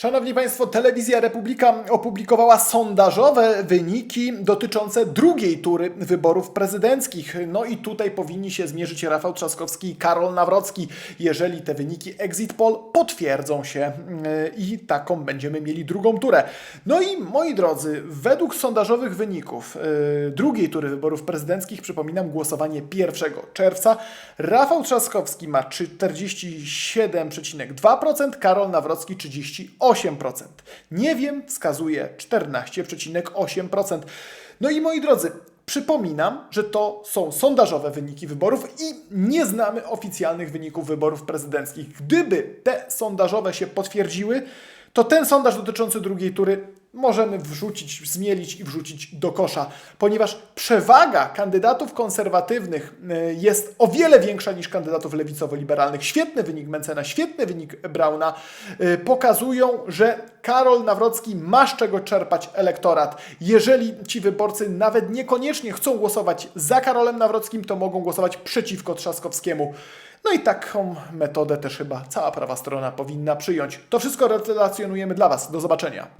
Szanowni Państwo, Telewizja Republika opublikowała sondażowe wyniki dotyczące drugiej tury wyborów prezydenckich. No i tutaj powinni się zmierzyć Rafał Trzaskowski i Karol Nawrocki, jeżeli te wyniki Exit Poll potwierdzą się yy, i taką będziemy mieli drugą turę. No i moi drodzy, według sondażowych wyników yy, drugiej tury wyborów prezydenckich, przypominam, głosowanie 1 czerwca, Rafał Trzaskowski ma 47,2%, Karol Nawrocki 38%. Nie wiem, wskazuje 14,8%. No i moi drodzy, przypominam, że to są sondażowe wyniki wyborów i nie znamy oficjalnych wyników wyborów prezydenckich. Gdyby te sondażowe się potwierdziły, to ten sondaż dotyczący drugiej tury możemy wrzucić, zmielić i wrzucić do kosza, ponieważ przewaga kandydatów konserwatywnych y, jest o wiele większa niż kandydatów lewicowo-liberalnych. Świetny wynik Mencena, świetny wynik Brauna y, pokazują, że Karol Nawrocki ma z czego czerpać elektorat. Jeżeli ci wyborcy nawet niekoniecznie chcą głosować za Karolem Nawrockim, to mogą głosować przeciwko Trzaskowskiemu. No i taką metodę też chyba cała prawa strona powinna przyjąć. To wszystko relacjonujemy dla Was. Do zobaczenia.